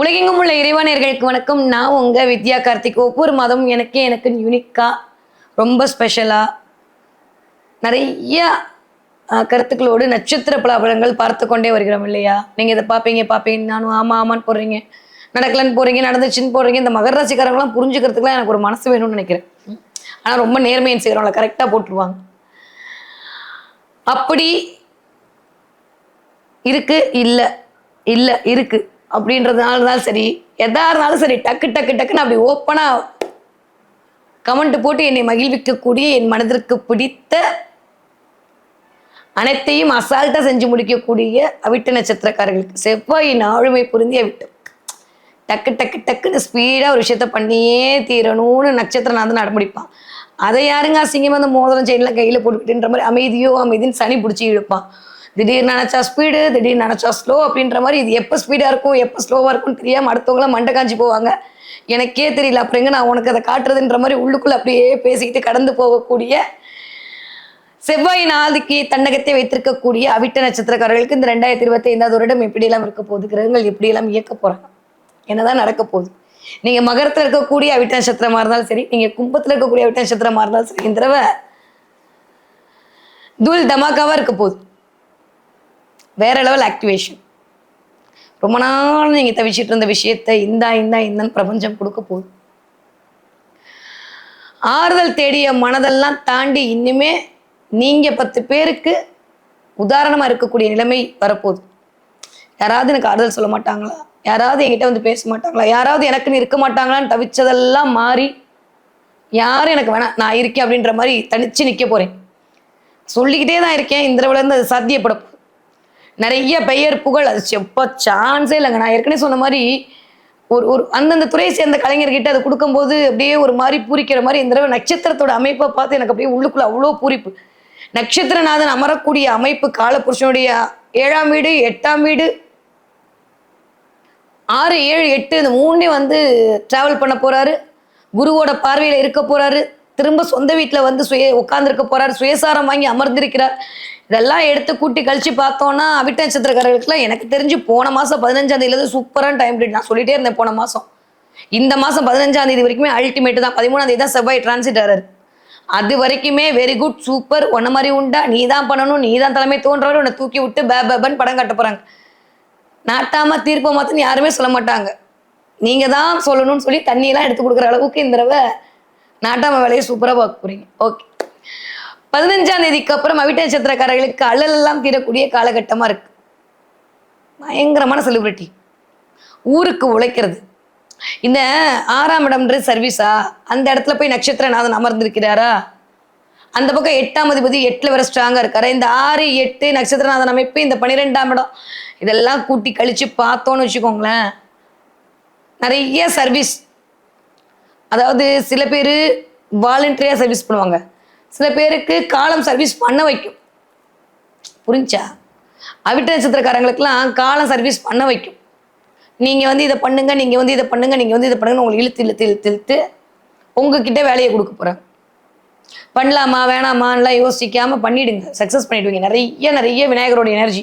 உலகெங்கும் உள்ள இறைவனர்களுக்கு வணக்கம். நான் உங்க வித்யா கார்த்திக். ஒவ்வொரு மாதமும் எனக்கு எனக்கு யூனிக்கா ரொம்ப ஸ்பெஷலா நிறைய கருத்துக்களோடு நட்சத்திர பலாபலங்கள் பார்த்து கொண்டே வருகிறோம் இல்லையா? நீங்க இதை பார்ப்பீங்க பார்ப்பீங்க நானும் ஆமா ஆமான்னு போடுறீங்க. நடக்கலன்னு போறீங்க நடந்துச்சுன்னு போடுறீங்க இந்த மகர ராசிக்காரங்களாம் புரிஞ்சுக்கிறதுக்குலாம் எனக்கு ஒரு மனசு வேணும்னு நினைக்கிறேன். ஆனா ரொம்ப நேர்மையின் செய்கிறவங்கள கரெக்டாக போட்டுருவாங்க. அப்படி இருக்கு இல்லை இல்லை இருக்கு. அப்படின்றதுனால தான் சரி. எதா இருந்தாலும் சரி டக்கு டக்கு டக்குன்னு அப்படி ஓப்பனா கமெண்ட் போட்டு என்னை மகிழ்விக்கக்கூடிய என் மனதிற்கு பிடித்த அனைத்தையும் அசால்ட்டா செஞ்சு முடிக்கக்கூடிய அவிட்ட நட்சத்திரக்காரர்களுக்கு செவ்வாயின் ஆளுமை புரிந்தி அவிட்டம் டக்கு டக்கு டக்குன்னு ஸ்பீடாக ஒரு விஷயத்த பண்ணியே தீரணும்னு நட்சத்திரம் நான் வந்து நடமுடிப்பான் அதை யாருங்க அசிங்கமாக அந்த மோதிரம் செயின்லாம் கையில் போட்டுக்கிட்டுன்ற மாதிரி அமைதியோ அமைதின்னு சனி பிடிச்சி இழுப்பான். திடீர்னு நினச்சா ஸ்பீடு திடீர்னு நினச்சா ஸ்லோ அப்படின்ற மாதிரி இது எப்போ ஸ்பீடாக இருக்கும் எப்போ ஸ்லோவாக இருக்கும்னு தெரியாமல் அடுத்தவங்களாம் மண்டை காஞ்சி போவாங்க. எனக்கே தெரியல. அப்புறம் நான் உனக்கு அதை காட்டுறதுன்ற மாதிரி உள்ளுக்குள்ளே அப்படியே பேசிக்கிட்டு கடந்து போகக்கூடிய செவ்வாய் நாளைக்கு தன்னகத்தை வைத்திருக்கக்கூடிய அவிட்ட நட்சத்திரக்காரர்களுக்கு இந்த ரெண்டாயிரத்தி இருபத்தி ஐந்தாவது வருடம் எப்படியெல்லாம் இருக்க போகுது கிரகங்கள் எப்படியெல்லாம் இயக்க போகிறாங்க என்னதான் நடக்க போகுது. நீங்கள் மகரத்தில் இருக்கக்கூடிய அவிட்ட நட்சத்திரமா இருந்தாலும் சரி நீங்கள் கும்பத்தில் இருக்கக்கூடிய அவிட்ட நட்சத்திரமாக இருந்தாலும் சரி இந்த தடவை தூள் தமாக்காவாக இருக்க போகுது. வேற லெவல் ஆக்டிவேஷன் ரொம்ப நாள் நீங்கள் தவிச்சிட்டு இருந்த விஷயத்தை இந்தா இந்தா இந்தன்னு பிரபஞ்சம் கொடுக்க போகுது. ஆறுதல் தேடிய மனதெல்லாம் தாண்டி இன்னுமே நீங்கள் பத்து பேருக்கு உதாரணமாக இருக்கக்கூடிய நிலைமை வரப்போகுது. யாராவது எனக்கு ஆறுதல் சொல்ல மாட்டாங்களா? யாராவது என்கிட்ட வந்து பேச மாட்டாங்களா? யாராவது எனக்குன்னு இருக்க மாட்டாங்களான்னு தவிச்சதெல்லாம் மாறி யாரும் எனக்கு வேணாம் நான் இருக்கேன் அப்படின்ற மாதிரி தனிச்சு நிற்க போகிறேன் சொல்லிக்கிட்டே தான் இருக்கேன். இந்த தடவை இருந்து அது சாத்தியப்பட நிறைய பெயர் புகழ். அது எப்போ சான்ஸே இல்லைங்க. நான் ஏற்கனவே சொன்ன மாதிரி ஒரு ஒரு அந்தந்த துறையை சேர்ந்த கலைஞர்கிட்ட அது கொடுக்கும்போது அப்படியே ஒரு மாதிரி பூரிக்கிற மாதிரி இந்த தடவை நட்சத்திரத்தோட அமைப்பை பார்த்து எனக்கு அப்படியே உள்ளுக்குள்ள அவ்வளோ பூரிப்பு. நட்சத்திரநாதன் அமரக்கூடிய அமைப்பு காலபுருஷனுடைய ஏழாம் வீடு எட்டாம் வீடு. ஆறு ஏழு எட்டு இந்த மூணே வந்து டிராவல் பண்ண போறாரு. குருவோட பார்வையில் இருக்க போறாரு. திரும்ப சொந்த வீட்டில் வந்து சுய உட்காந்துருக்க போறாரு. சுயசாரம் வாங்கி அமர்ந்திருக்கிறார். இதெல்லாம் எடுத்து கூட்டி கழிச்சு பார்த்தோம்னா அவிட்ட நட்சத்திரக்காரர்களுக்குலாம் எனக்கு தெரிஞ்சு போன மாசம் பதினஞ்சாம் தேதியிலேருந்து சூப்பரான டைம் பீரியட் நான் சொல்லிட்டே இருந்தேன் போன மாசம். இந்த மாசம் பதினஞ்சாம் தேதி வரைக்குமே அல்டிமேட் தான். பதிமூணாம் தேதி தான் செவ்வாய் டிரான்சிட் ஆறாரு அது வரைக்குமே வெரி குட் சூப்பர் ஒன்ன மாதிரி உண்டா? நீ தான் பண்ணணும். நீ தான் தலைமை தோன்றவர். உன்னை தூக்கி விட்டு பே பேபன் படம் கட்ட போறாங்க. நாட்டாம தீர்ப்பை மாத்தன்னு யாருமே சொல்ல மாட்டாங்க. நீங்க தான் சொல்லணும்னு சொல்லி தண்ணியெல்லாம் எடுத்து கொடுக்குற அளவுக்கு இந்த தடவை நாட்டாம வேலையை சூப்பராக பார்க்க போறீங்க. ஓகே பதினஞ்சாம் தேதிக்கு அப்புறம் அவிட்ட நட்சத்திரக்காரர்களுக்கு அழல் எல்லாம் தீரக்கூடிய காலகட்டமா இருக்கு. பயங்கரமான செலிபிரிட்டி ஊருக்கு உழைக்கிறது. இந்த ஆறாம் இடம்ன்றது சர்வீஸா அந்த இடத்துல போய் நட்சத்திரநாதன் அமர்ந்திருக்கிறாரா? அந்த பக்கம் எட்டாம் அதிபதி எட்டுல வர ஸ்ட்ராங்கா இருக்காரு. இந்த ஆறு எட்டு நட்சத்திரநாதன் அமைப்பு இந்த பன்னிரெண்டாம் இடம். இதெல்லாம் கூட்டி கழிச்சு பார்த்தோன்னு வச்சுக்கோங்களேன். நிறைய சர்வீஸ் அதாவது சில பேர் வாலண்டரியாக சர்வீஸ் பண்ணுவாங்க. சில பேருக்கு காலம் சர்வீஸ் பண்ண வைக்கும். புரிஞ்சா? அவிட்ட நட்சத்திரக்காரங்களுக்கெல்லாம் காலம் சர்வீஸ் பண்ண வைக்கும். நீங்கள் வந்து இதை பண்ணுங்க நீங்கள் வந்து இதை பண்ணுங்க நீங்கள் வந்து இதை பண்ணுங்க உங்களுக்கு இழுத்து இழுத்து இழுத்து இழுத்து உங்ககிட்ட வேலையை கொடுக்க போகிறேன் பண்ணலாமா வேணாமான்லாம் யோசிக்காமல் பண்ணிடுங்க. சக்ஸஸ் பண்ணிடுவீங்க. நிறைய நிறைய விநாயகரோட எனர்ஜி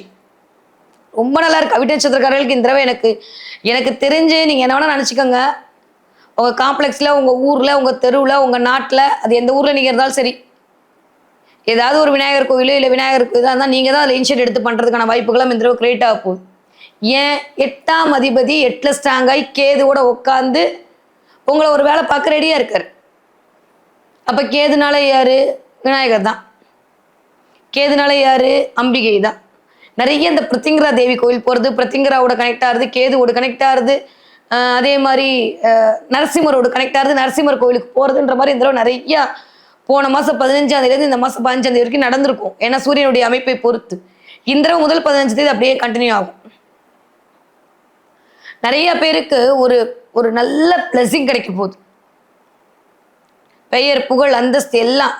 ரொம்ப நல்லா இருக்கு. அவிட்ட நட்சத்திரக்காரர்களுக்கு இந்த தடவை எனக்கு எனக்கு தெரிஞ்சு நீங்கள் என்ன வேணால் நினச்சிக்கோங்க. உங்கள் காம்ப்ளெக்ஸில் உங்கள் ஊரில் உங்கள் தெருவில் உங்கள் நாட்டில் அது எந்த ஊரில் நீங்கள் இருந்தாலும் சரி. ஏதாவது ஒரு விநாயகர் கோயிலோ இல்லை விநாயகர் இதாக இருந்தால் நீங்கள் தான் அதில் இன்ஷியட் எடுத்து பண்ணுறதுக்கான வாய்ப்புகளும் இந்த தடவை கிரியேட் ஆக போகுது. ஏன்? எட்டாம் அதிபதி எட்டில் ஸ்ட்ராங்காகி கேதுவோட உட்காந்து உங்களை ஒரு வேலை பார்க்க ரெடியாக இருக்கார். அப்போ கேதுனால யார்? விநாயகர் தான். கேதுனால யார்? அம்பிகை தான். நிறைய இந்த பிருத்திங்கரா தேவி கோயில் போகிறது பிருத்திங்கராவோட கனெக்ட் ஆகுது கேதுவோட கனெக்ட் ஆகுது அதே மாதிரி நரசிம்மரோட கனெக்ட் ஆகுது நரசிம்மர் கோயிலுக்கு போகிறதுன்ற மாதிரி இந்த தடவை நிறையா போன மாதம் பதினஞ்சாம் தேதி இந்த மாதம் பதினஞ்சாம் தேதி வரைக்கும் நடந்திருக்கும். ஏன்னா சூரியனுடைய அமைப்பை பொறுத்து. இந்திரம் முதல் பதினஞ்சு தேதி அப்படியே கண்டினியூ ஆகும். நிறைய பேருக்கு ஒரு ஒரு நல்ல பிளஸிங் கிடைக்க போகுது. பெயர் புகழ் அந்தஸ்து எல்லாம்.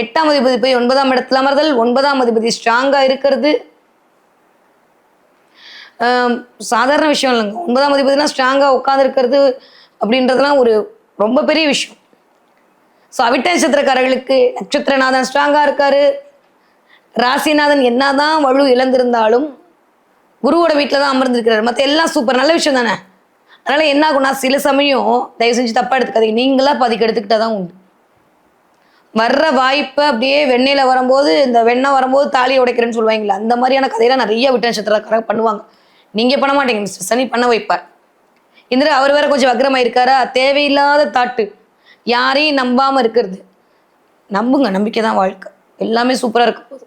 எட்டாம் அதிபதி போய் ஒன்பதாம் இடத்துல அமர்தல் ஒன்பதாம் அதிபதி ஸ்ட்ராங்கா இருக்கிறது. சாதாரண விஷயம் இல்லைங்க. ஒன்பதாம் அதிபதினா ஸ்ட்ராங்காக உட்காந்துருக்கிறது அப்படின்றதுலாம் ஒரு ரொம்ப பெரிய விஷயம். ஸோ அவிட்ட நட்சத்திரக்காரர்களுக்கு நட்சத்திரநாதன் ஸ்ட்ராங்காக இருக்காரு. ராசிநாதன் என்னதான் வலு இழந்திருந்தாலும் குருவோட வீட்டில் தான் அமர்ந்திருக்கிறார். மற்ற எல்லாம் சூப்பர் நல்ல விஷயம் தானே? அதனால் என்ன ஆகும்னா சில சமயம் தயவு செஞ்சு தப்பாக எடுத்துக்காதீங்க. நீங்களாக பாதிக்கு எடுத்துக்கிட்டால் தான் உண்டு. வர்ற வாய்ப்பை அப்படியே வெண்ணெயில வரும்போது இந்த வெண்ணெய் வரும்போது தாலியை உடைக்கிறேன்னு சொல்லுவாங்களே அந்த மாதிரியான கதையெல்லாம் நிறைய விட்ட நட்சத்திரக்காரங்க பண்ணுவாங்க. நீங்கள் பண்ண மாட்டீங்க மிஸ்டர். சனி பண்ண வைப்பார். இந்த அவர் வேற கொஞ்சம் வக்ரமாக இருக்காரா தேவையில்லாத தாட்டு. யாரையும் நம்பாமல் இருக்கிறது. நம்புங்க நம்பிக்கை தான் வாழ்க்கை. எல்லாமே சூப்பராக இருக்க போகுது.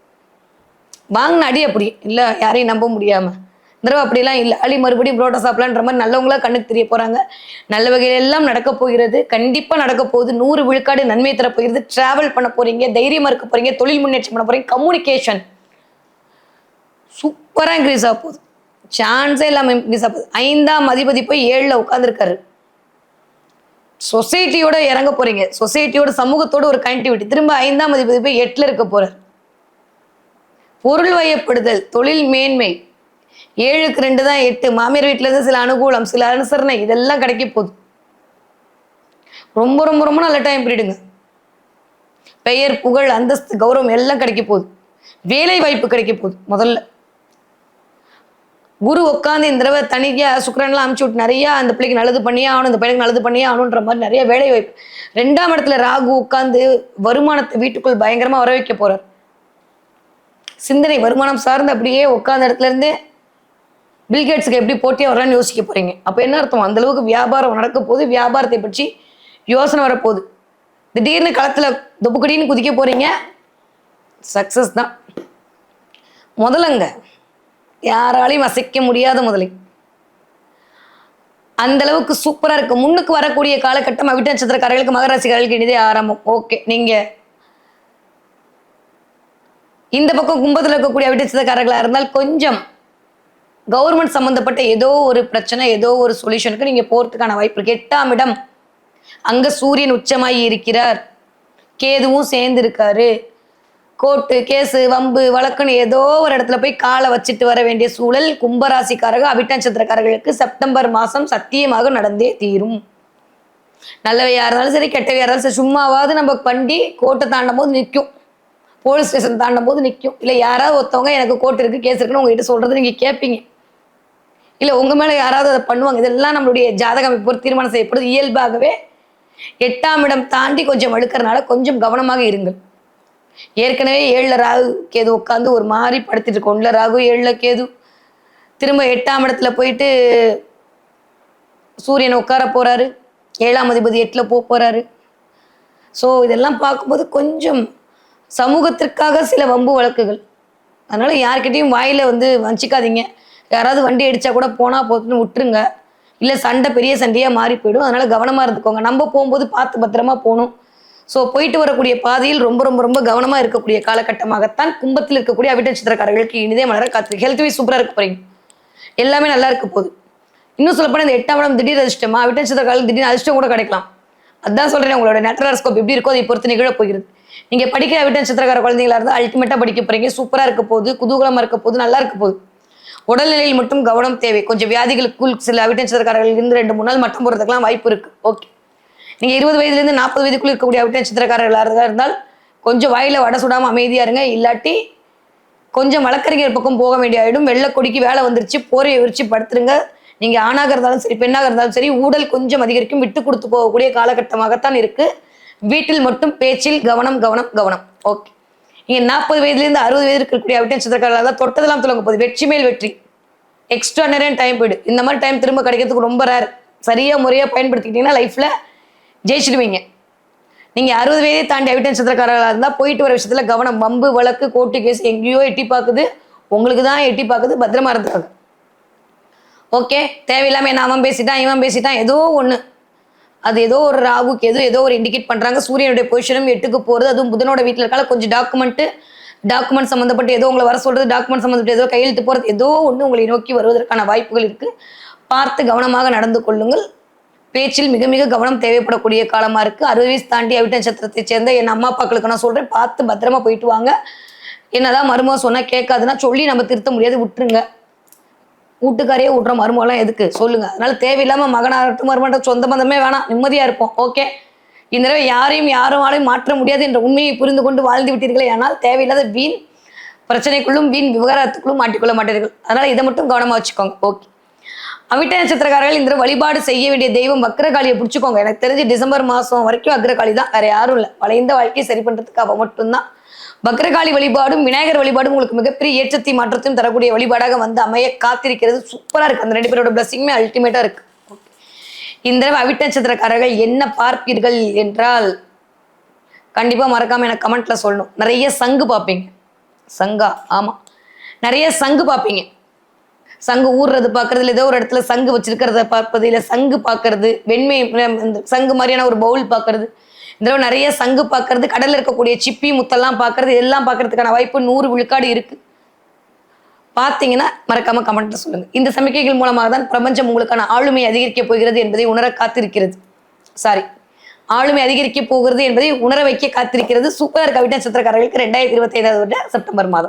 வாங்கின அடி அப்படி. இல்லை யாரையும் நம்ப முடியாமல் இந்த தடவை அப்படிலாம் இல்லை. அழி மறுபடியும் புரோட்டா சாப்பிடலான்ற மாதிரி நல்லவங்களா கண்ணுக்கு தெரிய போகிறாங்க நல்ல வகையில் எல்லாம் நடக்க போகிறது. கண்டிப்பாக நடக்க போகுது. நூறு விழுக்காடு நன்மை தர போகிறது. டிராவல் பண்ண போகிறீங்க தைரியமாக இருக்க போகிறீங்க தொழில் முன்னேற்றம் பண்ண போகிறீங்க கம்யூனிகேஷன் சூப்பராக இன்க்ரீஸ் ஆக போகுது. சான்ஸே இல்லாமல் இன்க்ரீஸ் ஆகுது ஐந்தாம் அதிபதி போய் ஏழில் உட்காந்துருக்காரு சொசைட்டியோட இறங்க போறீங்க. சொசைட்டியோட சமூகத்தோட ஒரு கனெக்டிவிட்டி திரும்ப ஐந்தாம் அதிபதி போய் எட்டுல இருக்க போறார். பொருள் வயப்படுதல் தொழில் மேன்மை. ஏழுக்கு ரெண்டு தான் எட்டு. மாமியார் வீட்டுல இருந்து சில அனுகூலம் சில அனுசரணை இதெல்லாம் கிடைக்க போகுது. ரொம்ப ரொம்ப ரொம்ப நல்ல டைம் பீரியடுங்க பெயர் புகழ் அந்தஸ்து கௌரவம் எல்லாம் கிடைக்க போகுது. வேலை வாய்ப்பு கிடைக்க போகுது. முதல்ல குரு உட்காந்து இந்த தடவை தனியாக சுக்கரன்லாம் அமுச்சு விட்டு நிறையா அந்த பிள்ளைக்கு நல்லது பண்ணியே ஆகணும் இந்த பையனுக்கு நல்லது பண்ணியே ஆகணுன்ற மாதிரி நிறைய வேலை வாய்ப்பு ரெண்டாம் இடத்துல ராகு உட்காந்து வருமானத்தை வீட்டுக்குள் பயங்கரமாக வர வைக்க போகிறார் சிந்தனை வருமானம் சார்ந்து அப்படியே உட்காந்த இடத்துல இருந்து பில்கேட்ஸுக்கு எப்படி போட்டியாக வரலாம்னு யோசிக்க போகிறீங்க அப்போ என்ன அர்த்தம்? அந்த அளவுக்கு வியாபாரம் நடக்க போது வியாபாரத்தை பற்றி யோசனை வரப்போகுது திடீர்னு களத்தில் தொப்புக்கடின்னு குதிக்க போகிறீங்க சக்ஸஸ் தான். முதலங்க யாராலையும் வசிக்க முடியாத முதலை. அந்த அளவுக்கு சூப்பரா இருக்கு. முன்னுக்கு வரக்கூடிய காலகட்டம் அவிட்ட நட்சத்திரக்காரர்களுக்கு மகராசிக்காரர்களுக்கு இனிதே ஆரம்பம். ஓகே நீங்க இந்த பக்கம் கும்பத்தில் இருக்கக்கூடிய அவிட்ட நட்சத்திரக்காரர்களாக இருந்தால் கொஞ்சம் கவர்மெண்ட் சம்பந்தப்பட்ட ஏதோ ஒரு பிரச்சனை ஏதோ ஒரு சொல்யூஷனுக்கு நீங்க போறதுக்கான வாய்ப்பு இருக்கு. எட்டாம் இடம். அங்க சூரியன் உச்சமாகி இருக்கிறார். கேதுவும் சேர்ந்து இருக்காரு கோர்ட்டு கேஸு வம்பு வழக்குன்னு ஏதோ ஒரு இடத்துல போய் காலை வச்சுட்டு வர வேண்டிய சூழல் கும்பராசிக்காரக அவிட்டநட்சத்திரக்காரர்களுக்கு செப்டம்பர் மாதம் சத்தியமாக நடந்தே தீரும். நல்லவையா இருந்தாலும் சரி கெட்டவையா இருந்தாலும் சரி சும்மாவாவது நம்ம வண்டி கோட்டை தாண்டும் போது நிற்கும். போலீஸ் ஸ்டேஷன் தாண்டும் போது நிற்கும். இல்லை யாராவது ஒருத்தவங்க எனக்கு கோர்ட் இருக்கு கேஸ் இருக்குன்னு உங்ககிட்ட சொல்றது நீங்க கேட்பீங்க. இல்லை உங்க மேலே யாராவது அதை பண்ணுவாங்க. இதெல்லாம் நம்மளுடைய ஜாதகம் இப்போ தீர்மானம் செய்யப்படுது. இயல்பாகவே எட்டாம் இடம் தாண்டி கொஞ்சம் வழுக்கிறனால கொஞ்சம் கவனமாக இருங்கள். ஏற்கனவே ஏழில் ராகு கேது உட்காந்து ஒரு மாதிரி படுத்துட்டு இருக்கோம். ஒன்றில் ராகு ஏழில் கேது. திரும்ப எட்டாம் இடத்துல போயிட்டு சூரியன் உட்கார போகிறாரு ஏழாம் அதிபதி எட்டில் போக போகிறாரு ஸோ இதெல்லாம் பார்க்கும்போது கொஞ்சம் சமூகத்திற்காக சில வம்பு வழக்குகள். அதனால் யார்கிட்டையும் வாயில் வந்து வஞ்சிக்காதீங்க. யாராவது வண்டி அடித்தா கூட போனால் போதுன்னு விட்டுருங்க. இல்லை சண்டை பெரிய சண்டையாக மாறி போயிடும். அதனால் கவனமாக இருந்துக்கோங்க. நம்ம போகும்போது பார்த்து பத்திரமா போகணும். ஸோ போயிட்டு வரக்கூடிய பாதையில் ரொம்ப ரொம்ப ரொம்ப கவனமாக இருக்கக்கூடிய காலகட்டமாகத்தான் கும்பத்தில் இருக்கக்கூடிய அவிட்ட நட்சத்திரக்காரர்களுக்கு இனிதே மலர காத்து ஹெல்த் வைஸ் இருக்க போறீங்க. எல்லாமே நல்லா இருக்க போகுது. இன்னும் சொல்லப்போனால் இந்த எட்டாம் இடம் திடீர் அதிர்ஷ்டமா? அவிட்ட நட்சத்திரக்காரர்களுக்கு திடீர் அதிர்ஷ்டம் கூட கிடைக்கலாம். அதான் சொல்கிறேன் உங்களோட நெட்ராஸ்கோப் எப்படி இருக்கோ அதை பொறுத்து நிகழ போகிறது. நீங்கள் படிக்கிற அவிட்ட நட்சத்திரக்கார குழந்தைங்களா இருந்தால் அல்டிமேட்டாக படிக்க போகிறீங்க சூப்பராக இருக்க போகுது. குதூகலமாக இருக்க போகுது. நல்லா இருக்க போகுது. உடல்நிலையில் மட்டும் கவனம் தேவை. கொஞ்சம் வியாதிகளுக்குள் சில அவிட்ட நட்சத்திரக்காரர்கள் இருந்து ரெண்டு மூணு நாள் மட்டம் போகிறதுக்கெல்லாம் வாய்ப்பு இருக்குது ஓகே நீங்க இருபது வயதுலேருந்து நாற்பது வயதுக்குள்ள இருக்கக்கூடிய அவிட்ட நட்சத்திரக்காரர்களாக இருந்தால் கொஞ்சம் வாயில வடை சுடாம அமைதியா இருங்க. இல்லாட்டி கொஞ்சம் வழக்கறிஞர் பக்கம் போக வேண்டிய ஆகிடும் வெள்ளை கொடிக்கு வேலை வந்துருச்சு. போரையை விரிச்சு படுத்துருங்க. நீங்க ஆணாக இருந்தாலும் சரி பெண்ணாக இருந்தாலும் சரி ஊடல் கொஞ்சம் அதிகரிக்கும். விட்டு கொடுத்து போகக்கூடிய காலகட்டமாகத்தான் இருக்கு. வீட்டில் மட்டும் பேச்சில் கவனம் கவனம் கவனம். ஓகே. நீங்க நாற்பது வயதுலேருந்து அறுபது வயது இருக்கக்கூடிய அவிட்டன் நட்சத்திரக்காரர்களாக தான் தொட்டதெல்லாம் தொடங்க போகுது. வெற்றி மேல் வெற்றி. எக்ஸ்ட்ரா நேரம் டைம் போயிடு. இந்த மாதிரி டைம் திரும்ப கிடைக்கிறதுக்கு ரொம்ப ரேர் சரியா முறையா பயன்படுத்திக்கிட்டீங்கன்னா லைஃப்ல ஜெயிச்சிடுவீங்க. நீங்கள் அறுபது வயதை தாண்டி அவிட்ட நட்சத்திரக்காரர்களாக இருந்தால் போயிட்டு வர விஷயத்தில் கவனம் வம்பு வழக்கு கோர்ட்டு கேஸ் எங்கேயோ எட்டி பார்க்குது. உங்களுக்கு தான் எட்டி பார்க்குது பத்திரமா இருந்துக்காங்க. ஓகே தேவையில்லாமல் என்ன அவன் பேசிட்டான் இவன் பேசிட்டான் ஏதோ ஒன்று அது ஏதோ ஒரு ராகுக்கு ஏதோ ஏதோ ஒரு இண்டிகேட் பண்ணுறாங்க சூரியனுடைய பொசிஷனும் எட்டுக்கு போகிறது அதுவும் புதனோட வீட்டில் இருக்கால கொஞ்சம் டாக்குமெண்ட்டு டாக்குமெண்ட் சம்மந்தப்பட்டு ஏதோ உங்களை வர சொல்கிறது டாக்குமெண்ட் சம்மந்தப்பட்டு ஏதோ கையெழுத்து போகிறது ஏதோ ஒன்று உங்களை நோக்கி வருவதற்கான வாய்ப்புகள் இருக்குது பார்த்து கவனமாக நடந்து கொள்ளுங்கள். பேச்சில் மிக மிக கவனம் தேவைப்படக்கூடிய காலமா இருக்கு. அறுபது வயசு தாண்டி அவிட்ட நட்சத்திரத்தை சேர்ந்த என் அம்மா அப்பாக்களுக்கு நான் சொல்றேன். பார்த்து பத்திரமா போயிட்டு வாங்க. என்னதான் மருமக சொன்னா கேட்காதுன்னா சொல்லி நம்ம திருத்த முடியாது. விட்டுருங்க. வீட்டுக்காரையே விட்ற மருமகளாம் எதுக்கு? சொல்லுங்க. அதனால தேவையில்லாம மகனாகட்டும் மருமகட்டும் சொந்த பந்தமே வேணாம். நிம்மதியா இருப்போம். ஓகே? இந்த தடவை யாரையும் யாராலையும் மாற்ற முடியாது என்ற உண்மையை புரிந்து கொண்டு வாழ்ந்து விட்டீர்களே ஆனால் தேவையில்லாத வீண் பிரச்சனைக்குள்ளும் வீண் விவகாரத்துக்குள்ளும் மாட்டிக்கொள்ள மாட்டீர்கள். அதனால இதை மட்டும் கவனமா வச்சுக்கோங்க. ஓகே? அவிட்ட நட்சத்திரக்காரர்கள் இந்த வழிபாடு செய்ய வேண்டிய தெய்வம் வக்ரகாளியை பிடிச்சிக்கோங்க. எனக்கு தெரிஞ்சு டிசம்பர் மாதம் வரைக்கும் அக்ரகாளி தான். வேற யாரும் இல்லை. வளைந்த வாழ்க்கையை சரி பண்ணுறதுக்கு அவள் மட்டும்தான். வக்ரகாளி வழிபாடும் விநாயகர் வழிபாடும் உங்களுக்கு மிகப்பெரிய ஏற்றத்தை மாற்றத்தையும் தரக்கூடிய வழிபாடாக வந்து அமைய காத்திருக்கிறது. சூப்பராக இருக்குது அந்த ரெண்டு பேரோட பிளஸிங்குமே அல்டிமேட்டாக இருக்கு. இந்த தடவை அவிட்ட நட்சத்திரக்காரர்கள் என்ன பார்ப்பீர்கள் என்றால் கண்டிப்பாக மறக்காமல் எனக்கு கமெண்ட்ல சொல்லணும். நிறைய சங்கு பார்ப்பீங்க. சங்கா ஆமாம் நிறைய சங்கு பார்ப்பீங்க. சங்கு ஊறுறது பார்க்கறது இல்லை ஏதோ ஒரு இடத்துல சங்கு வச்சிருக்கிறத பார்ப்பது இல்லை சங்கு பார்க்கறது வெண்மை சங்கு மாதிரியான ஒரு பவுல் பார்க்கறது. இந்த தடவை நிறைய சங்கு பார்க்கறது கடலில் இருக்கக்கூடிய சிப்பி முத்தெல்லாம் பார்க்கறது இதெல்லாம் பார்க்கறதுக்கான வாய்ப்பு நூறு விழுக்காடு இருக்கு. பார்த்தீங்கன்னா மறக்காம கமெண்ட் சொல்லுங்க. இந்த சமிக்கைகள் மூலமாக தான் பிரபஞ்சம் உங்களுக்கான ஆளுமை அதிகரிக்க போகிறது என்பதை உணர காத்திருக்கிறது. சாரி ஆளுமை அதிகரிக்க போகிறது என்பதை உணர வைக்க காத்திருக்கிறது சூப்பர் கவிதை நட்சத்திரக்காரர்களுக்கு ரெண்டாயிரத்தி இருபத்தி ஐந்தாவது வருட செப்டம்பர் மாதம்.